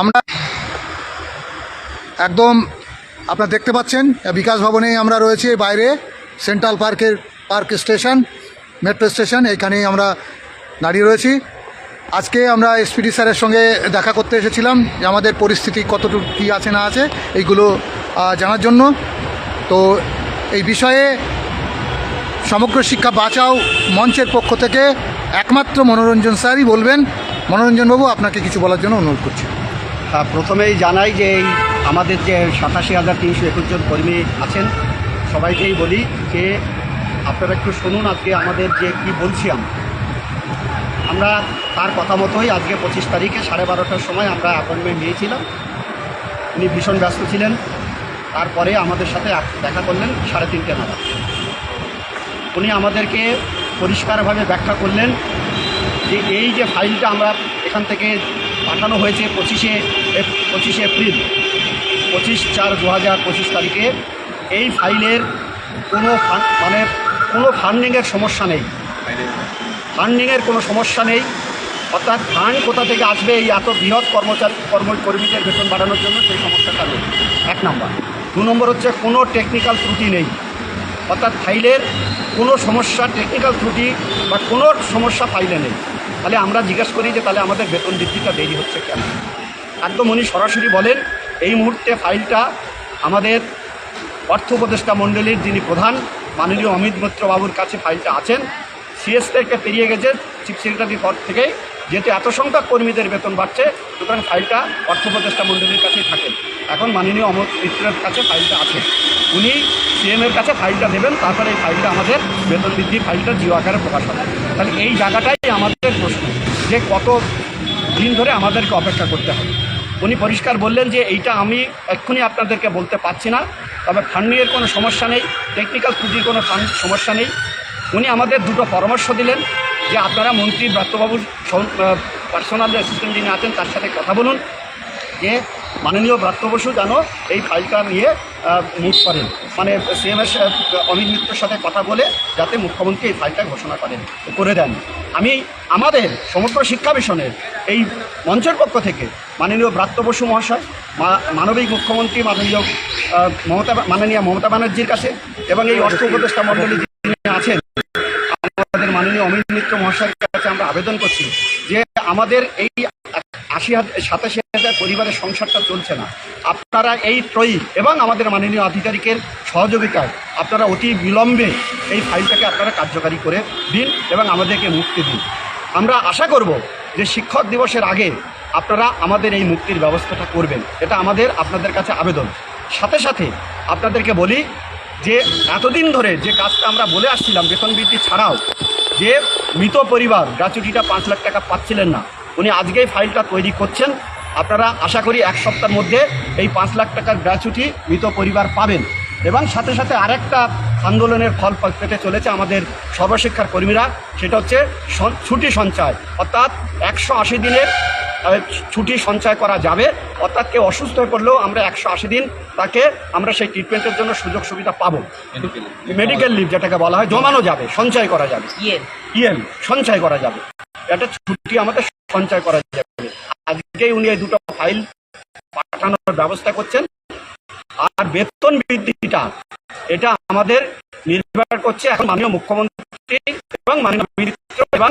আমরা একদম আপনারা দেখতে পাচ্ছেন, বিকাশ ভবনে আমরা রয়েছি বাইরে, সেন্ট্রাল পার্কের, পার্ক স্টেশন, মেট্রো স্টেশন, এইখানেই আমরা দাঁড়িয়ে রয়েছি। আজকে আমরা এসপিডি স্যারের সঙ্গে দেখা করতে এসেছিলাম যে আমাদের পরিস্থিতি কতটুকু, কী আছে না আছে, এইগুলো জানার জন্য। তো এই বিষয়ে সমগ্র শিক্ষা বাঁচাও মঞ্চের পক্ষ থেকে একমাত্র মনোরঞ্জন স্যারই বলবেন মনোরঞ্জনবাবু, আপনাকে কিছু বলার জন্য অনুরোধ করছি। তা প্রথমেই জানাই যে এই আমাদের যে সাতাশি হাজার তিনশো একুশ জন কর্মী আছেন, সবাইকেই বলি যে আপনারা একটু শুনুন আজকে আমাদের যে কি বলছি আমরা। আমরা তার কথা মতোই আজকে পঁচিশ তারিখে সাড়ে বারোটার সময় আমরা অ্যাপয়েন্টমেন্ট নিয়েছিলাম। উনি ভীষণ ব্যস্ত ছিলেন। তারপরে আমাদের সাথে দেখা করলেন সাড়ে তিনটে নাগাদ। উনি আমাদেরকে পরিষ্কারভাবে ব্যাখ্যা করলেন যে এই যে ফাইলটা আমরা এখান থেকে পাঠানো হয়েছে পঁচিশে পঁচিশে এপ্রিল, পঁচিশ চার দু হাজার পঁচিশ তারিখে। এই ফাইলের কোনো মানে কোনো ফান্ডিংয়ের সমস্যা নেই। ফান্ডিংয়ের কোনো সমস্যা নেই। অর্থাৎ ফান্ড কোথা থেকে আসবে এই এত বৃহৎ কর্মচারী কর্মকর্মীদের বেতন বাড়ানোর জন্য সেই সমস্যাটা নেই। এক নম্বর। দু নম্বর হচ্ছে কোনো টেকনিক্যাল ত্রুটি নেই। অর্থাৎ ফাইলের কোনো সমস্যা, টেকনিক্যাল ত্রুটি বা কোনো সমস্যা ফাইলে নেই। তাহলে আমরা জিজ্ঞাসা করি যে তাহলে আমাদের বেতন বৃদ্ধিটা দেরি হচ্ছে কেন? একদম উনি সরাসরি বলেন, এই মুহূর্তে ফাইলটা আমাদের অর্থ উপদেষ্টা মণ্ডলীর যিনি প্রধান, মাননীয় অমিত মিত্র বাবুর কাছে ফাইলটা আছেন। সিএস পেরিয়ে গেছে, চিফ সেক্রেটারির পর থেকে যেহেতু এত সংখ্যক কর্মীদের বেতন বাড়ছে, সুতরাং ফাইলটা অর্থ উপদেষ্টা মণ্ডলীর কাছেই থাকে। এখন মাননীয় অমিত মিত্রের কাছে ফাইলটা আছে। উনি সিএম এর কাছে ফাইলটা দেবেন, তারপরে এই ফাইলটা আমাদের বেতন বৃদ্ধির ফাইলটা জিও আকারে প্রকাশ হবে। তাহলে এই জায়গাটাই আমাদের প্রশ্ন, যে কত দিন ধরে আমাদেরকে অপেক্ষা করতে হবে। উনি পরিষ্কার বললেন যে এইটা আমি এক্ষুনি আপনাদেরকে বলতে পারছি না, তবে ফান্ডিংয়ের কোনো সমস্যা নেই টেকনিক্যাল ত্রুটির কোনো সমস্যা নেই। উনি আমাদের দুটো পরামর্শ দিলেন যে আপনারা মন্ত্রী ব্রাত্যবাবুর পার্সোনাল অ্যাসিস্ট্যান্ট যিনি আছেন, তার সাথে কথা বলুন, যে মাননীয় ব্রাত্য বসু যেন এই ফাইলটা নিয়ে মুভ করেন। মানে সিএমএস অমিত মিত্রের সাথে কথা বলে যাতে মুখ্যমন্ত্রী এই ফাইলটা ঘোষণা করেন, করে দেন। আমি আমাদের সমগ্র শিক্ষা মিশনের এই মঞ্চের পক্ষ থেকে মাননীয় ব্রাত্য বসু মহাশয় মানবিক মুখ্যমন্ত্রী মাননীয় মমতা মাননীয় মমতা ব্যানার্জির কাছে এবং এই অর্থ উপদেষ্টা মণ্ডলী আছেন মাননীয় মহাশয়ের কাছে আমরা আবেদন করছি যে আমাদের এই আশি হাজার সাতাশি হাজার পরিবারের সংসারটা চলছে না। আপনারা এই ত্রয়ী এবং আমাদের মাননীয় আধিকারিকের সহযোগিতায় আপনারা অতি বিলম্বে এই ফাইলটাকে আপনারা কার্যকারী করে দিন এবং আমাদেরকে মুক্তি দিন। আমরা আশা করব যে শিক্ষক দিবসের আগে আপনারা আমাদের এই মুক্তির ব্যবস্থাটা করবেন। এটা আমাদের, আপনাদের কাছে আবেদন। সাথে সাথে আপনাদেরকে বলি যে এতদিন ধরে যে কাজটা আমরা বলে আসছিলাম বেতন বৃদ্ধি ছাড়াও যে মৃত পরিবার গ্রাচুটিটা পাঁচ লাখ টাকা পাচ্ছিলেন না, উনি আজকেই ফাইলটা তৈরি করছেন। আপনারা আশা করি এক সপ্তাহের মধ্যে এই পাঁচ লাখ টাকার গ্রাচুটি মৃত পরিবার পাবেন। এবং সাথে সাথে আরেকটা আন্দোলনের ফল পেতে চলেছে আমাদের সর্বশিক্ষার কর্মীরা, সেটা হচ্ছে ছুটি সঞ্চয়। অর্থাৎ একশো আশি দিনের ছুটি সঞ্চয় করা যাবে। অর্থাৎ কেউ অসুস্থ হয়ে পড়লেও আমরা একশো আশি দিন তাকে আমরা সেই ট্রিটমেন্টের জন্য সুযোগ সুবিধা পাবো। মেডিকেল লিভ যেটাকে বলা হয় জমানো যাবে সঞ্চয় করা যাবে। ইএম। সঞ্চয় করা যাবে। একটা ছুটি আমাদের সঞ্চয় করা যাবে। আজকেই উনি এই দুটো ফাইল পাঠানোর ব্যবস্থা করছেন। আর বেতন বৃদ্ধিটা এটা আমাদের নির্ভর করছে এখন মাননীয় মুখ্যমন্ত্রী এবং মাননীয় মিত্র এবং